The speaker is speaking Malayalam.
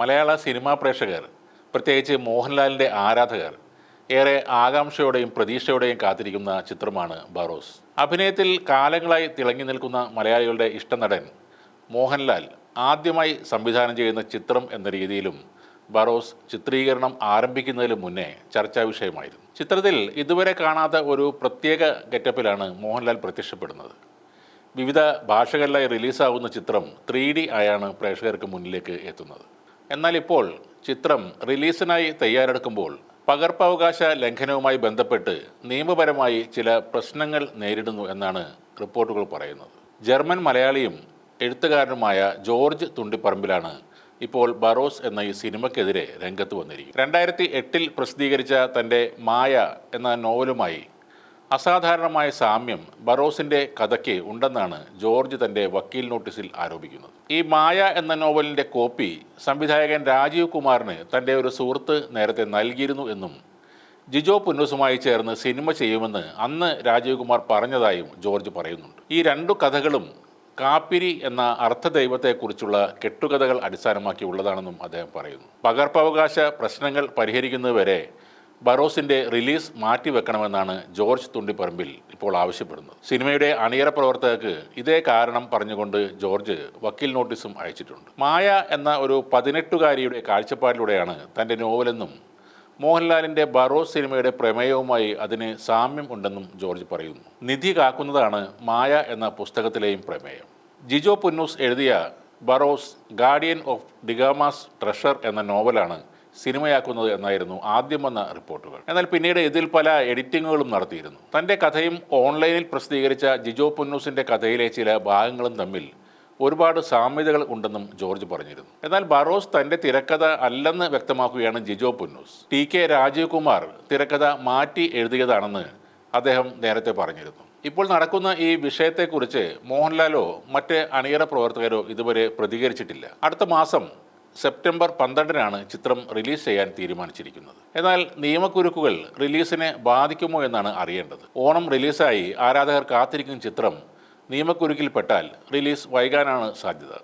മലയാള സിനിമാ പ്രേക്ഷകർ പ്രത്യേകിച്ച് മോഹൻലാലിന്റെ ആരാധകർ ഏറെ ആകാംക്ഷയോടെയും പ്രതീക്ഷയോടെയും കാത്തിരിക്കുന്ന ചിത്രമാണ് ബറോസ്. അഭിനയത്തിൽ കാലങ്ങളായി തിളങ്ങി നിൽക്കുന്ന മലയാളികളുടെ ഇഷ്ടനടൻ മോഹൻലാൽ ആദ്യമായി സംവിധാനം ചെയ്യുന്ന ചിത്രം എന്ന രീതിയിലും ബറോസ് ചിത്രീകരണം ആരംഭിക്കുന്നതിന് മുന്നേ ചർച്ചാ വിഷയമായിരുന്നു. ചിത്രത്തിൽ ഇതുവരെ കാണാത്ത ഒരു പ്രത്യേക ഗെറ്റപ്പിലാണ് മോഹൻലാൽ പ്രത്യക്ഷപ്പെടുന്നത്. വിവിധ ഭാഷകളിലായി റിലീസാവുന്ന ചിത്രം ത്രീ ആയാണ് പ്രേക്ഷകർക്ക് മുന്നിലേക്ക് എത്തുന്നത്. എന്നാൽ ഇപ്പോൾ ചിത്രം റിലീസിനായി തയ്യാറെടുക്കുമ്പോൾ പകർപ്പവകാശ ലംഘനവുമായി ബന്ധപ്പെട്ട് നിയമപരമായി ചില പ്രശ്നങ്ങൾ നേരിടുന്നു എന്നാണ് റിപ്പോർട്ടുകൾ പറയുന്നത്. ജർമ്മൻ മലയാളിയും എഴുത്തുകാരനുമായ ജോർജ് തുണ്ടിപ്പറമ്പിലാണ് ഇപ്പോൾ ബറോസ് എന്ന ഈ സിനിമയ്ക്കെതിരെ രംഗത്ത് വന്നിരിക്കുന്നത്. രണ്ടായിരത്തി എട്ടിൽ പ്രസിദ്ധീകരിച്ച തന്റെ മായ എന്ന നോവലുമായി അസാധാരണമായ സാമ്യം ബറോസിന്റെ കഥയ്ക്ക് ഉണ്ടെന്നാണ് ജോർജ് തന്റെ വക്കീൽ നോട്ടീസിൽ ആരോപിക്കുന്നത്. ഈ മായ എന്ന നോവലിന്റെ കോപ്പി സംവിധായകൻ രാജീവ് കുമാറിന് തന്റെ ഒരു സുഹൃത്ത് നേരത്തെ നൽകിയിരുന്നു എന്നും ജിജോ പുന്നൂസുമായി ചേർന്ന് സിനിമ ചെയ്യുമെന്ന് അന്ന് രാജീവ് കുമാർ പറഞ്ഞതായും ജോർജ് പറയുന്നുണ്ട്. ഈ രണ്ടു കഥകളും കാപ്പിരി എന്ന അർത്ഥദൈവത്തെക്കുറിച്ചുള്ള കെട്ടുകഥകൾ അടിസ്ഥാനമാക്കിയുള്ളതാണെന്നും അദ്ദേഹം പറയുന്നു. പകർപ്പവകാശ പ്രശ്നങ്ങൾ പരിഹരിക്കുന്നതുവരെ ബറോസിന്റെ റിലീസ് മാറ്റിവെക്കണമെന്നാണ് ജോർജ് തുണ്ടിപ്പറമ്പിൽ ഇപ്പോൾ ആവശ്യപ്പെടുന്നത്. സിനിമയുടെ അണിയറ പ്രവർത്തകർക്ക് ഇതേ കാരണം പറഞ്ഞുകൊണ്ട് ജോർജ് വക്കീൽ നോട്ടീസും അയച്ചിട്ടുണ്ട്. മായ എന്ന ഒരു പതിനെട്ടുകാരിയുടെ കാഴ്ചപ്പാടിലൂടെയാണ് തന്റെ നോവലെന്നും മോഹൻലാലിന്റെ ബറോസ് സിനിമയുടെ പ്രമേയവുമായി അതിന് സാമ്യം ഉണ്ടെന്നും ജോർജ് പറയുന്നു. നിധി കാക്കുന്നതാണ് മായ എന്ന പുസ്തകത്തിലെയും പ്രമേയം. ജിജോ പുന്നൂസ് എഴുതിയ Barroz guardian of D'Gama's treasure എന്ന നോവലാണ് സിനിമയാക്കുന്നത് എന്നായിരുന്നു ആദ്യം വന്ന റിപ്പോർട്ടുകൾ. എന്നാൽ പിന്നീട് ഇതിൽ പല എഡിറ്റിങ്ങുകളും നടത്തിയിരുന്നു. തന്റെ കഥയും ഓൺലൈനിൽ പ്രസിദ്ധീകരിച്ച ജിജോ പുന്നൂസിന്റെ കഥയിലെ ചില ഭാഗങ്ങളും തമ്മിൽ ഒരുപാട് സാമ്യതകൾ ഉണ്ടെന്നും ജോർജ് പറഞ്ഞിരുന്നു. എന്നാൽ ബറോസ് തന്റെ തിരക്കഥ അല്ലെന്ന് വ്യക്തമാക്കുകയാണ് ജിജോ പുന്നൂസ്. ടി കെ രാജീവ് കുമാർ തിരക്കഥ മാറ്റി എഴുതിയതാണെന്ന് അദ്ദേഹം നേരത്തെ പറഞ്ഞിരുന്നു. ഇപ്പോൾ നടക്കുന്ന ഈ വിഷയത്തെക്കുറിച്ച് മോഹൻലാലോ മറ്റ് അണിയറ പ്രവർത്തകരോ ഇതുവരെ പ്രതികരിച്ചിട്ടില്ല. അടുത്ത മാസം സെപ്റ്റംബർ പന്ത്രണ്ടിനാണ് ചിത്രം റിലീസ് ചെയ്യാൻ തീരുമാനിച്ചിരിക്കുന്നത്. എന്നാൽ നിയമക്കുരുക്കുകൾ റിലീസിനെ ബാധിക്കുമോ എന്നാണ് അറിയേണ്ടത്. ഓണം റിലീസായി ആരാധകർ കാത്തിരിക്കുന്ന ചിത്രം നിയമക്കുരുക്കിൽപ്പെട്ടാൽ റിലീസ് വൈകാനാണ് സാധ്യത.